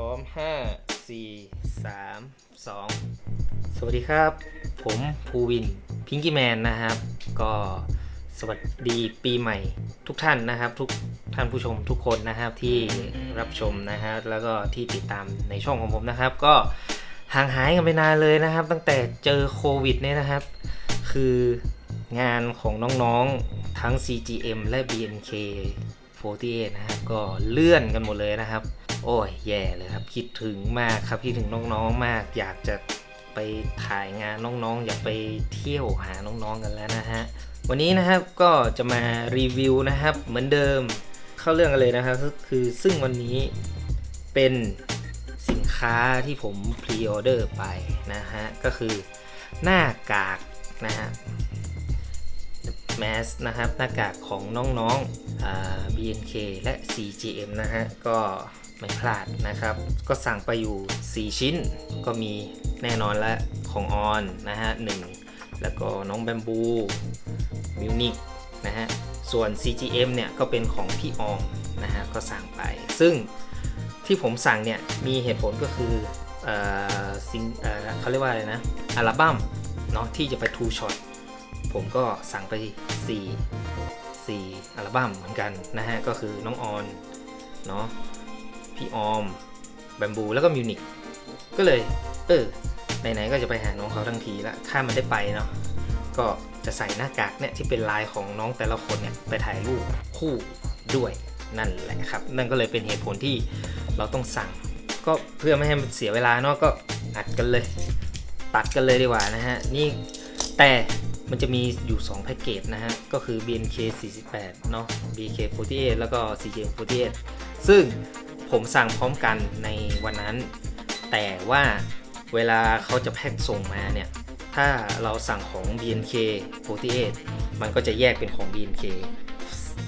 พร้อม 5 4 3 2 สวัสดีครับ ผมภูวินพิงกี้แมนนะครับ ก็สวัสดีปีใหม่ทุกท่านนะครับ ทุกท่านผู้ชมทุกคนนะครับที่รับชมนะฮะแล้วก็ที่ติดตามในช่องของผมนะครับ ก็ห่างหายกันไปนานเลยนะครับ ตั้งแต่เจอโควิดเนี่ยนะครับ คืองานของน้องๆทั้ง CGM และ BNK 48นะครับก็เลื่อนกันหมดเลยนะครับ โอ้ยแย่เลยครับ คิดถึงมากครับคิดถึงน้องๆมาก อยากจะไปถ่ายงานน้องๆ อยากไปเที่ยวหาน้องๆกันแล้วนะฮะวันนี้นะครับก็จะมารีวิวนะครับเหมือนเดิมเข้าเรื่องกันเลยนะครับก็คือซึ่งวันนี้เป็นสินค้าที่ผมพรีออเดอร์ไปนะฮะก็คือหน้ากากนะฮะ แมสนะครับหน้ากากของน้องๆ BNK และ CGM นะฮะก็ไม่พลาดนะครับ ก็สั่งไปอยู่ 4 ชิ้น ก็มีแน่นอนและของออนนะฮะหนึ่งแล้วก็น้องแบมบูมิวนิกนะฮะส่วน CGM เนี่ยก็เป็นของพี่ออมนะฮะก็สั่งไป ซึ่งที่ผมสั่งเนี่ยมีเหตุผลก็คือเออซิงเออเขาเรียกว่าอะไรนะอัลบั้มเนาะที่จะไปทูช็อต ผมก็สั่งไป 4 4 อัลบั้มเหมือนกันนะฮะ ก็คือน้องออน เนาะพี่ออม แบมบู แล้วก็มิวนิกก็เลย เออไหนๆก็จะไปหาน้องเขาทั้งทีละถ้ามันได้ไปเนาะก็จะใส่หน้ากากเนี่ยที่เป็นลายของน้องแต่ละคนเนี่ยไปถ่ายรูปคู่ด้วยนั่นแหละครับ นั่นก็เลยเป็นเหตุผลที่เราต้องสั่ง ก็เพื่อไม่ให้มันเสียเวลาเนาะก็อัดกันเลย ตัดกันเลยดีกว่านะฮะนี่แต่ มันจะมีอยู่ 2 แพ็กเกจนะฮะ ก็คือ BNK 48 เนาะ BK 48แล้วก็ CJ 48ซึ่งผมสั่งพร้อมกันในวันนั้น แต่ว่าเวลาเขาจะแพ็กส่งมาเนี่ย ถ้าเราสั่งของ BNK 48 มันก็จะแยกเป็นของ BNK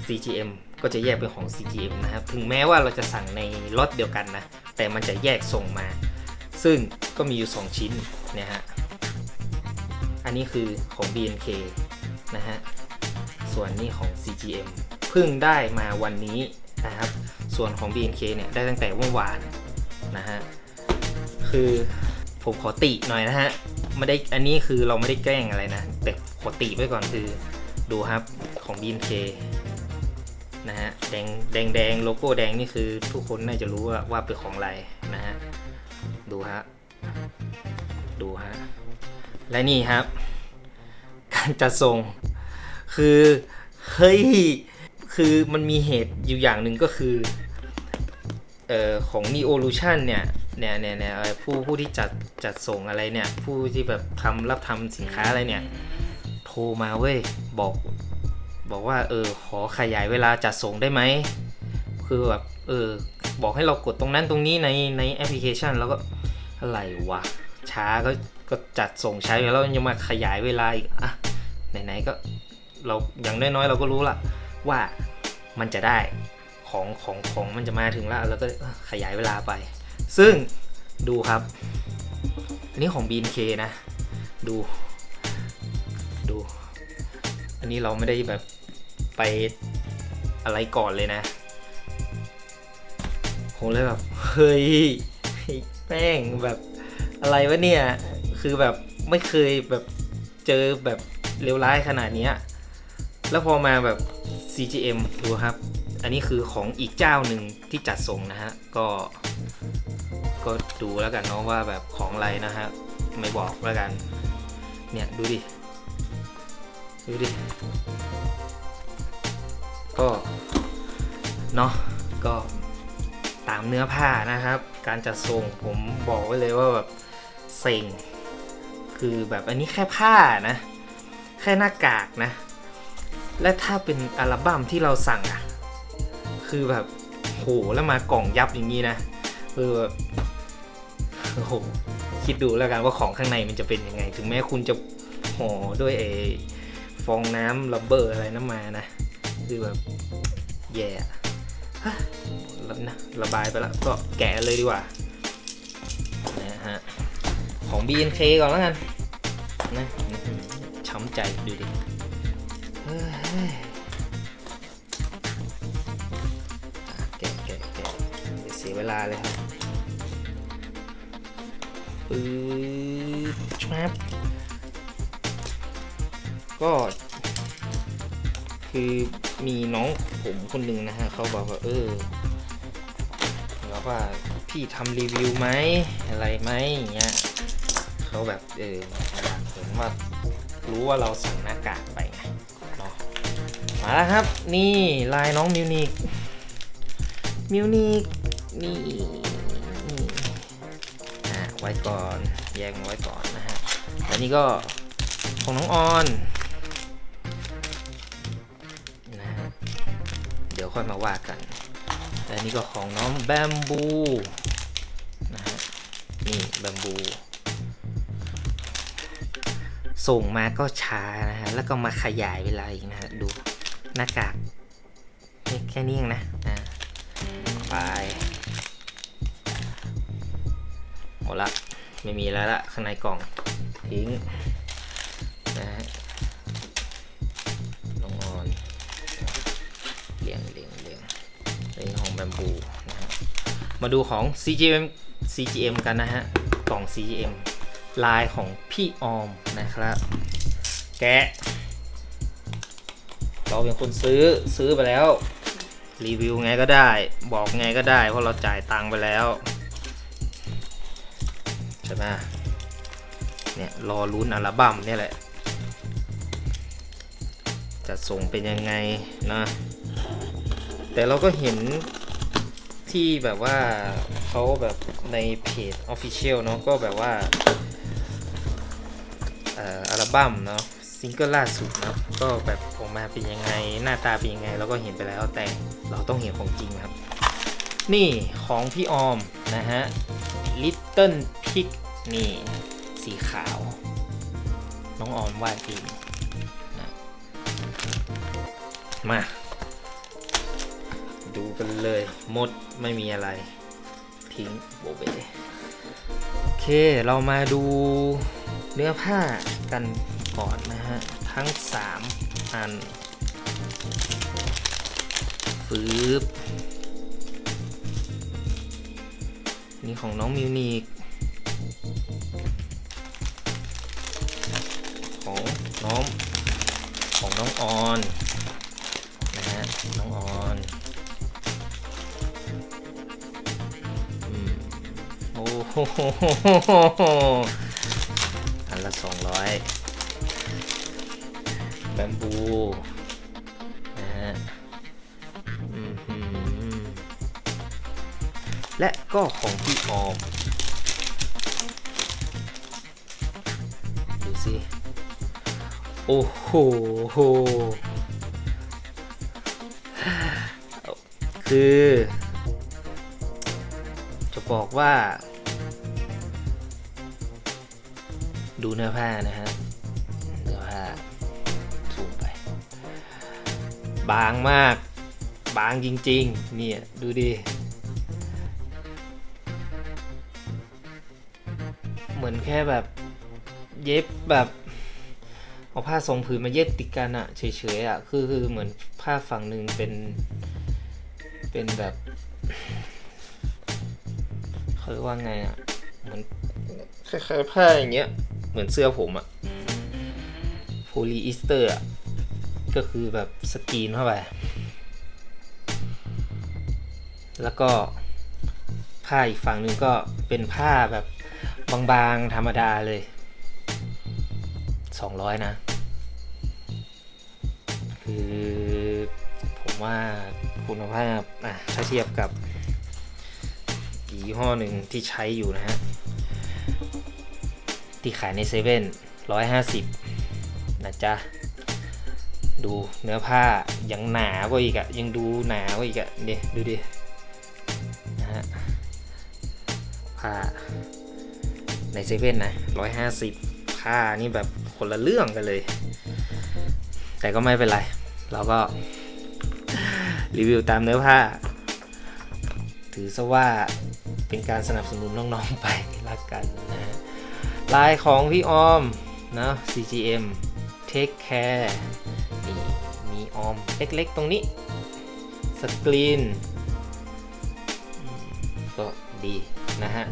CGM ก็จะแยกเป็นของ CGM นะครับ ถึงแม้ว่าเราจะสั่งในล็อตเดียวกันนะ แต่มันจะแยกส่งมา ซึ่งก็มีอยู่ 2 ชิ้นเนี่ยฮะ อันนี้คือของ BNK นะฮะ ส่วนนี้ของ CGM เพิ่งได้มาวันนี้นะครับ ส่วนของ BNK เนี่ยได้ตั้งแต่เมื่อวานนะฮะ คือผมขอติหน่อยนะฮะ ไม่ได้ อันนี้คือเราไม่ได้แกล้งอะไรนะ แต่ขอติไว้ก่อนคือ ดูครับของ BNK นะฮะ แดงแดงแดงโลโก้แดงนี่คือทุกคนน่าจะรู้ว่าว่าเป็นของอะไรนะฮะ ดูฮะ ดูฮะ และนี่ครับ การจัดส่ง คือเฮ้ยคือมันมีเหตุอยู่อย่างหนึ่งก็คือเอ่อของ Neolution เนี่ยเนี่ยเนี่ยเนี่ยผู้ผู้ที่จัดจัดส่งอะไรเนี่ย ผู้ที่แบบทำรับทำสินค้าอะไรเนี่ย โทรมาเว้ย บอก บอกว่า เออ ขอขยายเวลาจัดส่งได้ไหม คือแบบ เออ บอกให้เรากดตรงนั้นตรงนี้ในในแอปพลิเคชัน แล้วก็อะไรวะ ช้าก็ ก็จัดส่งใช้ไปแล้วยังมาขยายเวลาอีกอะไหนๆก็เราอย่างน้อยๆเราก็รู้ละว่ามันจะได้ของของของมันจะมาถึงแล้วแล้วก็ขยายเวลาไป ซึ่งดูครับ อันนี้ของ BNK นะ ดู ดู อันนี้เราไม่ได้แบบไปอะไรก่อนเลยนะผมเลยแบบ เฮ้ยแม่งแบบอะไรวะเนี่ย คือแบบไม่เคยแบบเจอแบบเลวร้ายขนาดนี้แล้วพอมาแบบ CGM ดูครับ อันนี้คือของอีกเจ้าหนึ่งที่จัดส่งนะฮะ ก็ ก็ดูแล้วกันเนาะว่าแบบของอะไรนะฮะ ไม่บอกแล้วกัน เนี่ยดูดิ ดูดิ ก็ เนาะก็ตามเนื้อผ้านะครับ การจัดส่งผมบอกไว้เลยว่าแบบเซ็ง คือแบบอันนี้แค่ผ้านะ แค่หน้ากากนะ และถ้าเป็นอัลบั้มที่เราสั่งอะคือแบบโหแล้วมากล่องยับอย่างนี้นะคือแบบโอ้โหคิดดูแล้วกันว่าของข้างในมันจะเป็นยังไง ถึงแม้คุณจะห่อด้วยไอฟองน้ำระเบิดอะไรน้ำมานะ คือแบบแย่อะฮะแล้วนะระบายไปแล้วก็แกะเลยดีกว่า ของ BNK ก่อนแล้วกันนะช้ำใจดูดิเฮ้ยอะแกะแกะแกะเสียเวลาเลยครับปื๊ดชับก็คือมีน้องผมคนหนึ่งนะฮะเขาบอกว่า เออแล้วว่าพี่ทำรีวิวไหมอะไรไหมอย่างเงี้ย เขาแบบเอออยากเห็นว่ารู้ว่าเราสั่งหน้ากากไปไงเนาะมาแล้วครับ นี่ลายน้องมิวนิกมิวนิกนี่นี่อะไว้ก่อนแยกไว้ก่อนนะฮะแล้วนี่ก็ของน้องออนนะฮะเดี๋ยวค่อยมาว่ากันและนี่ก็ของน้องแบมบูนะฮะนี่แบมบู ส่งมาก็ช้านะฮะแล้วก็มาขยายเวลาอีกนะฮะดูหน้ากากนี่แค่นี้เองนะอะไปหมดละไม่มีแล้วละข้างในกล่องทิ้งนะฮะลงออนเรียงเรียงเรียงนี่ของแบมบูนะฮะมาดูของ CGM CGM กันนะฮะกล่อง CGM ลายของพี่ออมนะครับ แกะ เราเป็นคนซื้อซื้อไปแล้ว รีวิวไงก็ได้ บอกไงก็ได้ เพราะเราจ่ายตังค์ไปแล้ว ใช่ไหมเนี่ยรอลุ้นอัลบั้มเนี่ยแหละ จะส่งเป็นยังไงนะ แต่เราก็เห็นที่แบบว่าเขาแบบในเพจ Official เนาะก็แบบว่า บั้มเนาะซิงเกิลล่าสุดนะก็แบบออกมาเป็นยังไงหน้าตาเป็นยังไงเราก็เห็นไปแล้วแต่เราต้องเห็นของจริงครับ นี่ของพี่ออมนะฮะ Little Pig นี่สีขาว น้องออมวาดเองนะมา ดูกันเลยหมดไม่มีอะไร ทิ้งโบเบโอเคเรามาดู เนื้อผ้ากันก่อนนะฮะ ทั้ง 3 อันฟืบนี่ของน้องมิวนิกของน้องของน้องออนนะฮะ น้องออนอืมโอ้โห ละสองร้อยแบมบูนะฮะและก็ของพี่ออม ดูสิ โอ้โห คือ จะบอกว่า ดูเนื้อผ้านะฮะเนื้อผ้าสูงไป บางมาก บางจริงๆ เนี่ย ดูดิ เหมือนแค่แบบเย็บแบบเอาผ้าทรงผืนมาเย็บติดกันอะเฉยๆอะคือคือเหมือนผ้าฝั่งหนึ่งเป็นเป็นแบบเขาเรียกว่าไงอะเหมือนคล้ายๆผ้าอย่างเงี้ย เหมือนเสื้อผมอะโพลีอีสเตอร์อะก็คือแบบสกรีนเข้าไป แล้วก็ผ้าอีกฝั่งนึงก็เป็นผ้าแบบบางๆธรรมดาเลย 200 นะ คือผมว่าคุณภาพอะถ้าเทียบกับอีกยี่ห้อหนึ่งที่ใช้อยู่นะฮะ ที่ขายในเซเว่นร้อยห้าสิบนะจ๊ะ ดูเนื้อผ้ายังหนากว่าอีกอะยังดูหนากว่าอีกอะเนี่ยดูดินะฮะผ้าในเซเว่นนะร้อยห้าสิบค่านี่แบบคนละเรื่องกันเลย แต่ก็ไม่เป็นไร เราก็ รีวิวตามเนื้อผ้า ถือซะว่าเป็นการสนับสนุนน้องๆไปละกันนะฮะ ลายของพี่ออมนะ CGM Take Care นี่มีออมเล็กๆตรงนี้ สกรีนก็ดีนะฮะ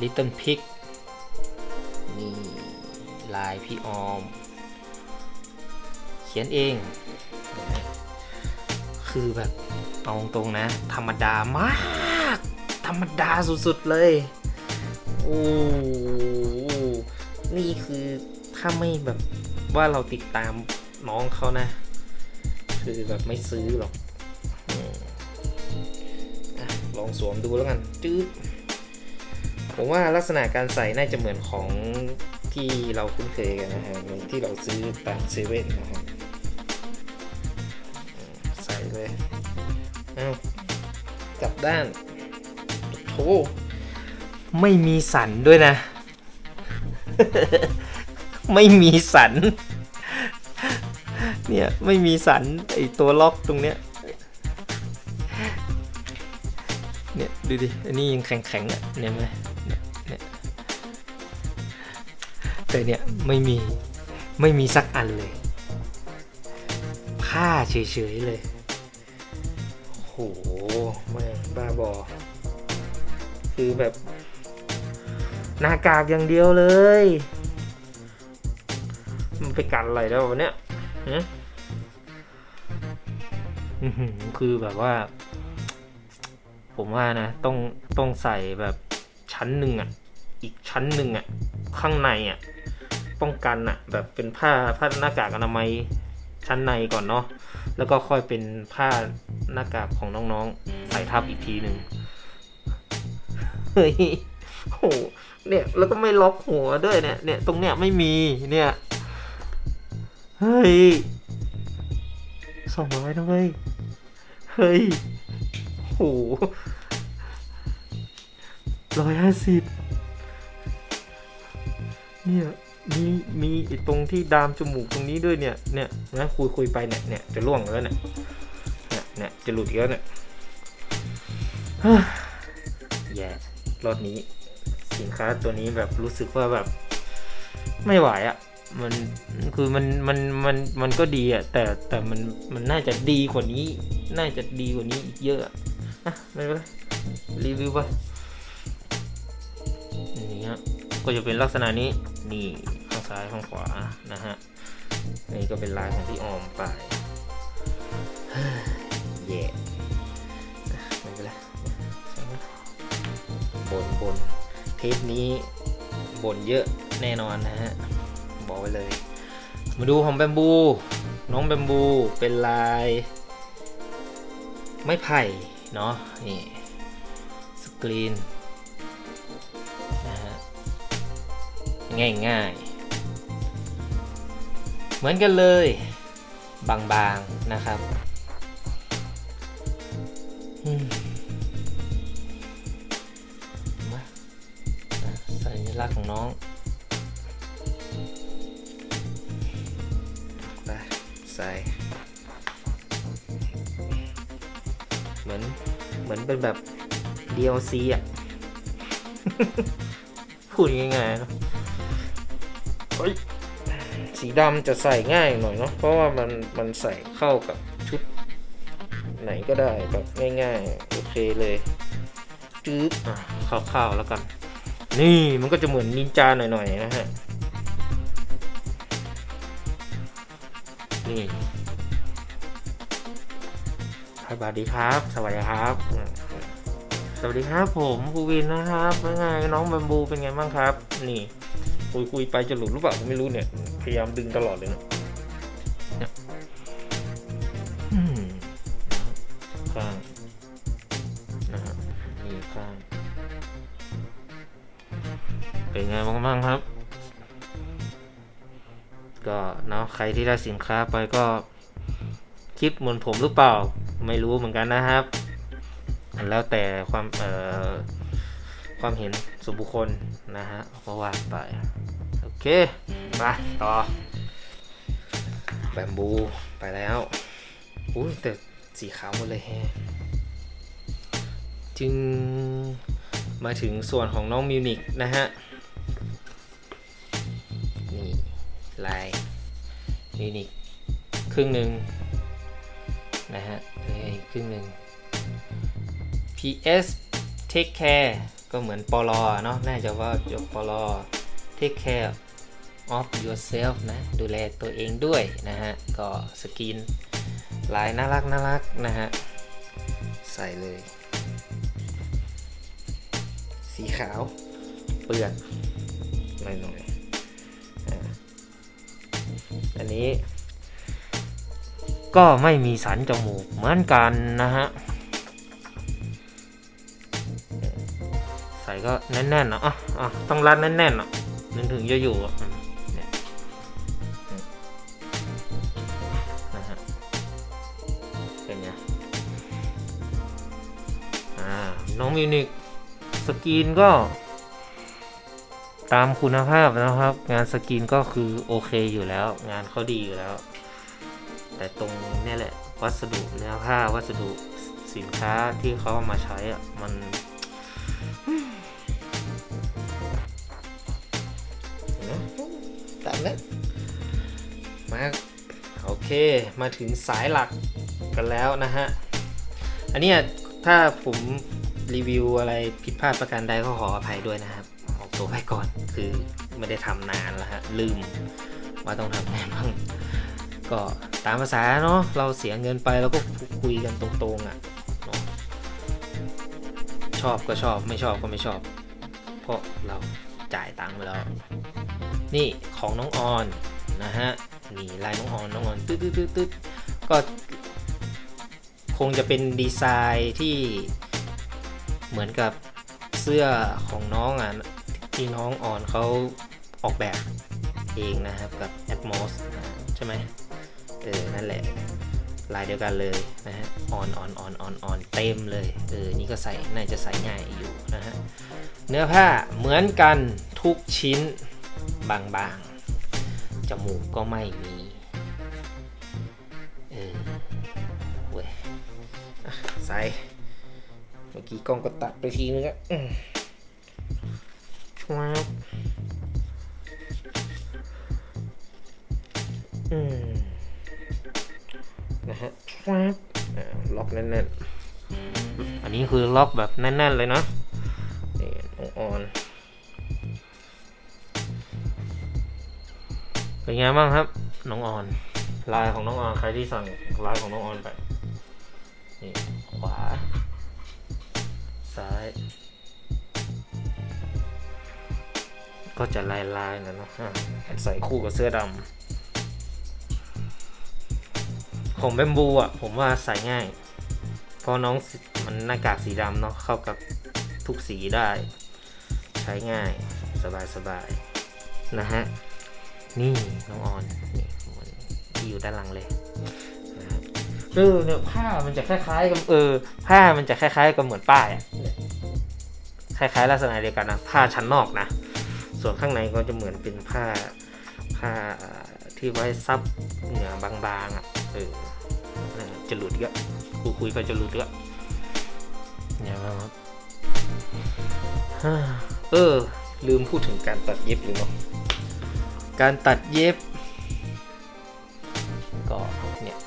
Little Pig นี่ลายพี่ออม เขียนเอง คือแบบเอาตรงๆนะ ธรรมดามาก ธรรมดาสุดๆเลย โอ้นี่คือถ้าไม่แบบว่าเราติดตามน้องเขานะ คือแบบไม่ซื้อหรอกอลองสวมดูแล้วกันจืดผมว่าลักษณะการใส่น่าจะเหมือนของที่เราคุ้นเคยกันนะฮะที่เราซื้อตามเซเว่นนะครับอืมใส่เลย เอ้าวกลับด้านโถ ไม่มีสันด้วยนะ ไม่มีสัน เนี่ย ไม่มีสันไอตัวล็อกตรงเนี้ย เนี่ย ดูดิ อันนี้ยังแข็งๆอะเนี่ยไหมเนี่ยแต่เนี่ยไม่มี ไม่มีสักอันเลย ผ้าเฉยๆเลยโอ้โหแม่บ้าบอ คือแบบ หน้ากากอย่างเดียวเลย มันไปกันอะไรแล้ววะเนี่ยฮะอื้อหือคือแบบว่า ผมว่านะ ต้องต้องใส่แบบชั้นหนึ่งอะ อีกชั้นหนึ่งอะ ข้างในอะ ป้องกันอะ แบบเป็นผ้าผ้าหน้ากากอนามัยชั้นในก่อนเนาะ แล้วก็ค่อยเป็นผ้าหน้ากากของน้องๆ ใส่ทับอีกทีหนึ่งเฮ้ย โหเนี่ยแล้วก็ไม่ล็อกหัวด้วยเนี่ยเนี่ยตรงเนี้ยไม่มีเนี่ยเฮ้ยสองร้อยนะเว้ยเฮ้ยโหร้อยห้าสิบเนี่ยมีมีตรงที่ดามจมูกตรงนี้ด้วยเนี่ยเนี่ยนะคุยคุยไปเนี่ยเนี่ยจะล่วงแล้วเนี่ยเนี่ยเนี่ยจะหลุดอีกแล้วเนี่ยแย่รอบนี้ สินค้าตัวนี้แบบรู้สึกว่าแบบไม่ไหวอะ่ะมันคือมันมันมันมันก็ดีอะ่ะแต่แต่มันมันน่าจะดีกว่านี้ น่าจะดีกว่านี้อีกเยอะอะอะไม่เป็นไรรีวิวไปนี่ฮะก็จะเป็นลักษณะนี้นี่ข้างซ้ายข้างขวานะฮะนี่ก็เป็นลายของพี่ออมไปเย่ไม่เป็นไรบนบน เทปนี้บ่นเยอะแน่นอนนะฮะ บอกไว้เลย มาดูของแบมบู น้องแบมบูเป็นลาย ไม้ไผ่เนาะนี่สกรีนนะฮะง่ายง่ายเหมือนกันเลย บางๆนะครับ น้องไปใส่เหมือนเหมือนเป็นแบบ DLC อะ พูดง่ายๆเนะเฮ้ยสีดำจะใส่ง่ายหน่อยเนาะเพราะว่ามันมันใส่เข้ากับชุด ไหนก็ได้แบบง่ายๆ โอเคเลยจื๊บอะคร่าวๆแล้วกัน นี่มันก็จะเหมือนนินจาหน่อยๆนะฮะ นี่สวัสดีครับ สวัสดีครับ สวัสดีครับผมภูวินนะครับเป็นไงน้องแบมบูเป็นไงบ้างครับ นี่คุยคุยไปจะหลุดหรือเปล่าไม่รู้เนี่ย พยายามดึงตลอดเลยนะ ที่ได้สินค้าไปก็คิดเหมือนผมหรือเปล่า ไม่รู้เหมือนกันนะครับ แล้วแต่ความเอ่อความเห็นส่วนบุคคลนะฮะก็ว่าไป โอเคไปต่อแบมบูไปแล้วอุ้ยแต่สีขาวหมดเลยแฮะจึงมาถึงส่วนของน้องมิวนิกนะฮะ นี่ลาย มิวนิกครึ่งหนึ่งนะฮะอ้ยครึ่งหนึ่ง PS Take Care ก็เหมือนปลอเนาะน่าจะว่าจบปลอ take care of yourself นะ ดูแลตัวเองด้วยนะฮะ ก็สกรีนลายน่ารักน่ารักนะฮะ ใส่เลย สีขาว เปลือกหน่อยๆ อันนี้ ก็ไม่มีสันจมูกเหมือนกันนะฮะ ใส่ก็แน่นๆนะอะอะต้องรัดแน่นๆอะนึกถึงจะอยู่อะอืมเนี่ยอืมนะฮะเป็นไงอ่าน้องมิวนิกสกรีนก็ ตามคุณภาพนะครับ งานสกรีนก็คือโอเคอยู่แล้ว งานเขาดีอยู่แล้ว แต่ตรงเนี่ยแหละ วัสดุเนื้อผ้าวัสดุสินค้าที่เขาเอามาใช้อะมันตามนั้นมาโอเคมาถึงสายหลักกันแล้วนะฮะ อันเนี้ยถ้าผมรีวิวอะไรผิดพลาดประการใดก็ขออภัยด้วยนะครับออก ตัวไว้ก่อน คือไม่ได้ทำนานแล้วฮะ ลืมว่าต้องทำไงบ้างก็ตามภาษาเนาะเราเสียเงินไปแล้วก็คุยกันตรงๆอะ่ะชอบก็ชอบไม่ชอบก็ไม่ชอบ เพราะเราจ่ายตังค์ไปแล้ว นี่ของน้องออนนะฮะนี่ลายน้องออนน้องออนตึ๊ดตึ๊ดตึ๊ดตึ๊ดก็คงจะเป็นดีไซน์ที่เหมือนกับเสื้อของน้องอะ ที่น้องอ่อนเขาออกแบบเองนะครับกับ Atmos ใช่ไหมเออ นั่นแหละ ลายเดียวกันเลยนะฮะอ่อนอ่อนอ่อนออนออนเต็มเลย เออ นี่ก็ใส่ น่าจะใส่ง่ายอยู่นะฮะ เนื้อผ้าเหมือนกันทุกชิ้นบางๆ จมูกก็ไม่มี เออเว้ยใส่ เมื่อกี้กล้องก็ตัดไปทีนึงอะ อืมว้าวอืมนะฮะว้าวอ่าล็อกแน่นๆ อันนี้คือล็อกแบบแน่นๆเลยเนาะนี่น้องออนเป็นไงบ้างครับ น้องออนลายของน้องออนใครที่สั่งลายของน้องออนไปนี่ขวา ก็จะลายลายๆนะเนอะใส่คู่กับเสื้อดำของแบมบูอะผมว่าใส่ง่าย เพราะน้องมันหน้ากากสีดำเนาะเข้ากับทุกสีได้ ใช้ง่ายสบายสบายๆนะฮะ นี่น้องออนนี่ที่อยู่ด้านหลังเลยเออเนี่ยผ้ามันจะคล้ายๆกับเออผ้ามันจะคล้ายๆกับเหมือนป้ายอะเนี่ยคล้ายๆลักษณะเดียวกันนะผ้าชั้นนอกนะ ส่วนข้างในก็จะเหมือนเป็นผ้าผ้าที่ไว้ซับเหนือบางๆอะเออะจะหลุดเยอะคุยคุยก็จะหลุดเยอะเนี่ยครับเออ ลืมพูดถึงการตัดเย็บเลยเนาะการตัดเย็บ ก็เนี่ย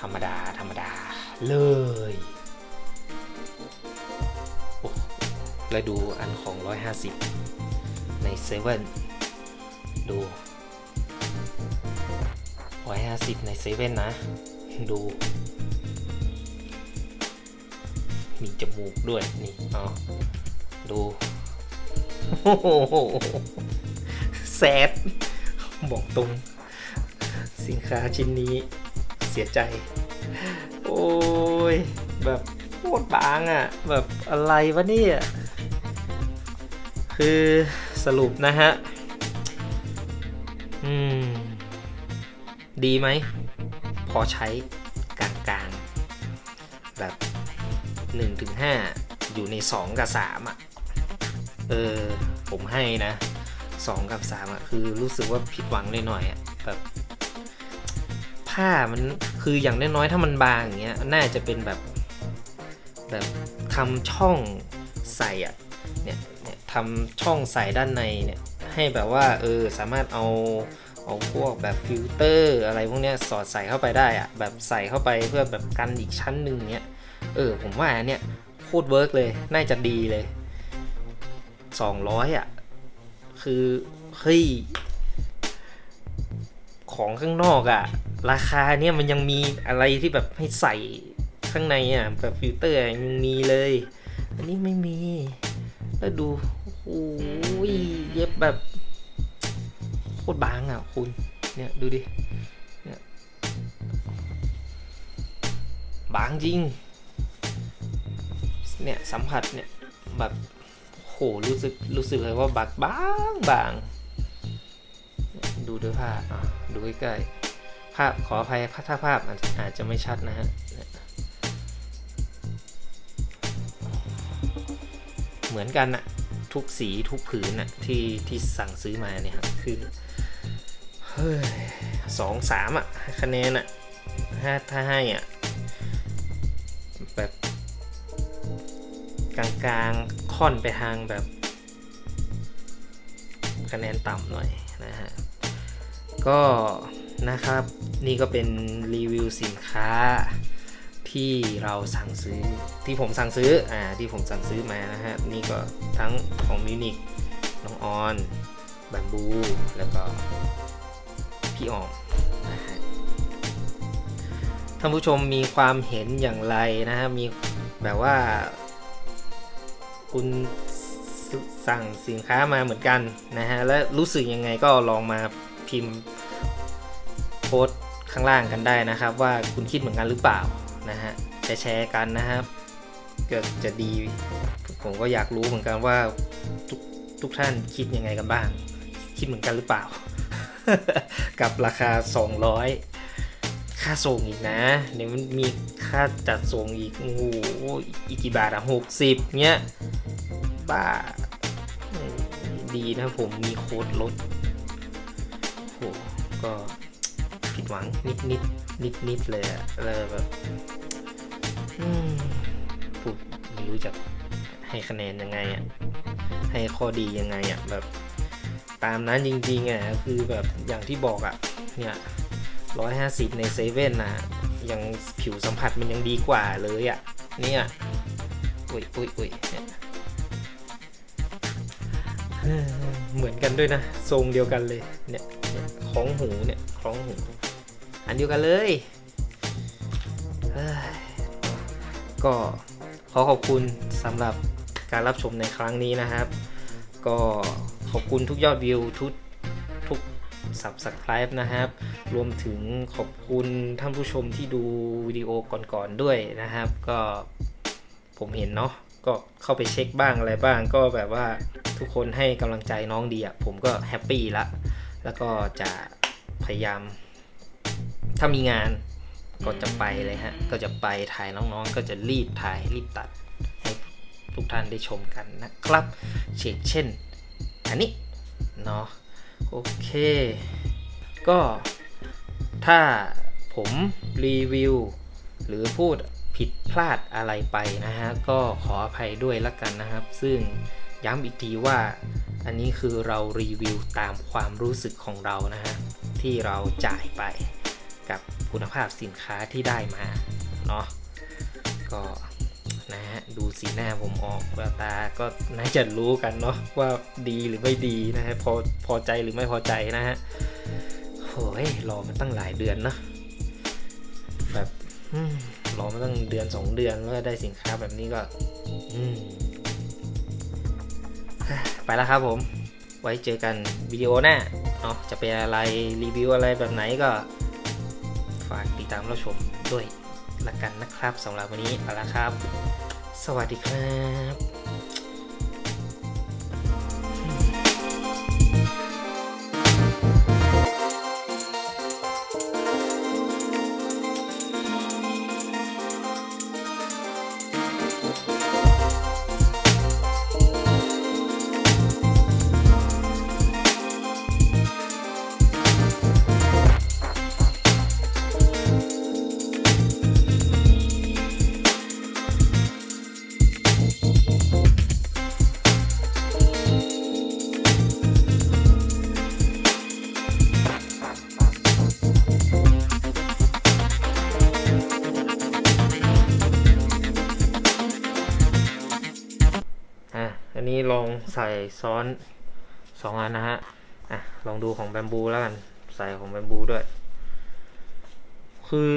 ธรรมดา ธรรมดาเลย แล้วดูอันของ 150 ในเซเว่นดู 150 ในเซเว่นนะ ดู มีจมูกด้วย นี่เอาดูโอ้โหแซดบอกตรง สินค้าชิ้นนี้เสียใจ โอ้ย แบบโคตรบางอะ่ะ แบบอะไรวะเนี่ย คือสรุปนะฮะ อืม ดีไหม พอใช้กลางๆแบบ1ถึง5อยู่ใน 2 กับ 3 อะ เออ ผมให้นะ 2 กับ 3 อะ คือรู้สึกว่าผิดหวังหน่อยๆอะ แบบผ้ามันคืออย่างน้อยๆถ้ามันบางอย่างเงี้ย น่าจะเป็นแบบ แบบทำช่องใส่อะเนี่ยเนี่ย ทำช่องใส่ด้านในเนี่ยให้แบบว่าเออสามารถเอาเอาพวกแบบฟิลเตอร์อะไรพวกเนี้ยสอดใส่เข้าไปได้อะแบบใส่เข้าไปเพื่อแบบกันอีกชั้นหนึ่งเนี้ยเออผมว่าอันเนี้ยโคตรเวิร์กเลยน่าจะดีเลยสองร้อยอะคือเฮ้ยของข้างนอกอะราคาเนี่ยมันยังมีอะไรที่แบบให้ใส่ข้างในอะแบบฟิลเตอร์ยังมีเลย อันนี้ไม่มี แล้วดู โอ้ยเย็บแบบโคตรบางอะคุณเนี่ยดูดิเนี่ยบางจริงเนี่ยสัมผัสเนี่ยแบบโหรู้สึกรู้สึกเลยว่าบางบางบางดูด้วยภาพอะดูใกล้ๆภาพขออภัยถ้าภาพอาจอาจจะไม่ชัดนะฮะเหมือนกันอะ ทุกสีทุกผืนอะที่ที่สั่งซื้อมาเนี่ยครับคือเฮ้ยสองสามอะคะแนนอะถ้าถ้าให้อะแบบกลางๆค่อนไปทางแบบคะแนนต่ำหน่อยนะฮะ ก็นะครับนี่ก็เป็นรีวิวสินค้า ที่เราสั่งซื้อที่ผมสั่งซื้ออ่าที่ผมสั่งซื้อมานะฮะนี่ก็ทั้งของมิวนิกน้องออนบัมบู แล้วก็พี่ออมนะฮะท่านผู้ชมมีความเห็นอย่างไรนะฮะมีแบบว่า คุณสสั่งสินค้ามาเหมือนกันนะฮะและรู้สึกยังไงก็ลองมาพิมพ์โพสต์ข้างล่างกันได้นะครับ ว่าคุณคิดเหมือนกันหรือเปล่า นะฮะแชร์แชร์กันนะครับก็จะดี ผมก็อยากรู้เหมือนกันว่าทุกทุกท่านคิดยังไงกันบ้าง คิดเหมือนกันหรือเปล่า กับราคา 200 ค่าส่งอีกนะเดี๋ยวมันมีค่าจัดส่งอีกโอ้โหอีกกี่บาทอะหกสิบเนี้ยบ้าดีนะผมมีโค้ดลดโหก็ผิดหวังนิดนิด นิดๆเลยอะเลยแบบพูดไม่รู้จะให้คะแนนยังไงอะให้ข้อดียังไงอะแบบ ตามนั้นจริงๆอะคือแบบอย่างที่บอกอะเนี่ยร้อยห้าสิบในเซเว่นนะยังผิวสัมผัสมันยังดีกว่าเลยอะเนี่ยอุ้ยอุ้ยอุ้ยเนี่ยเฮ้ยเหมือนกันด้วยนะ ทรงเดียวกันเลยเนี่ยเนี่ยคล้องหูเนี่ยคล้องหู อันเดียวกันเลยก็ขอขอบคุณสำหรับการรับชมในครั้งนี้นะครับ ก็ขอบคุณทุกยอดวิวทุกทุก Subscribe นะครับ รวมถึงขอบคุณท่านผู้ชมที่ดูวิดีโอก่อนๆด้วยนะครับ ก็ผมเห็นเนาะก็เข้าไปเช็คบ้างอะไรบ้าง ก็แบบว่าทุกคนให้กำลังใจน้องดีอะผมก็แฮปปี้ละ แล้วก็จะพยายาม ถ้ามีงานก็จะไปเลยฮะ ก็จะไปถ่ายน้องๆ ก็จะรีบถ่ายรีบตัดให้ทุกท่านได้ชมกันนะครับ เช่นเช่น อันนี้ เนาะโอเค ก็ถ้าผมรีวิว หรือพูดผิดพลาดอะไรไปนะฮะ ก็ขออภัยด้วยละกันนะครับ ซึ่งย้ำอีกทีว่าอันนี้คือเรารีวิวตามความรู้สึกของเรานะฮะ ที่เราจ่ายไป กับคุณภาพสินค้าที่ได้มา เนาะก็นะฮะดูสีหน้าผมออกแววตาก็น่าจะรู้กันเนาะว่าดีหรือไม่ดีนะฮะพอพอใจหรือไม่พอใจนะฮะโอ้ยรอมันตั้งหลายเดือนเนอะแบบรอมาตั้งเดือนสองเดือนแล้วได้สินค้าแบบนี้ก็ไปแล้วครับผม ไว้เจอกันวิดีโอหน้าเนาะจะเป็นอะไรรีวิวอะไรแบบไหนก็ ฝากติดตามรับชมด้วยละกันนะครับสำหรับวันนี้ไปละครับ สวัสดีครับ ใส่ซ้อนสองอันนะฮะอะลองดูของแบมบูแล้วกัน ใส่ของแบมบูด้วย คือ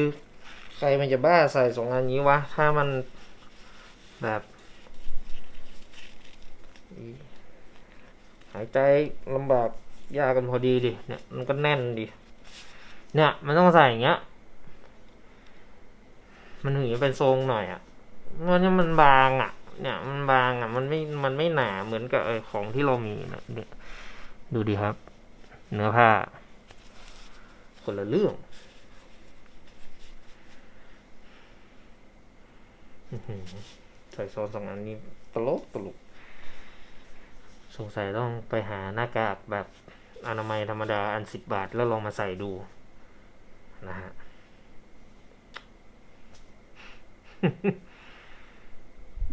ใครมันจะบ้าใส่สองอันนี้วะ ถ้ามันแบบหายใจลำบากยากกันพอดีดิเนี่ยมันก็แน่นดิเนี่ยมันต้องใส่อย่างเงี้ย มันถึงจะเป็นทรงหน่อยอะมันเนี่ยมันบางอะ เนี่ยมันบางอะมันไม่มันไม่หนาเหมือนกับอของที่เรามีนะเนี่ยดูดิครับ เนื้อผ้า คนละเรื่องใส่โซนสองอันนี้ตลกตลกสงสัยต้องไปหาหน้ากากแบบอนามัยธรรมดาอันสิบบาทแล้วลองมาใส่ดูนะฮะ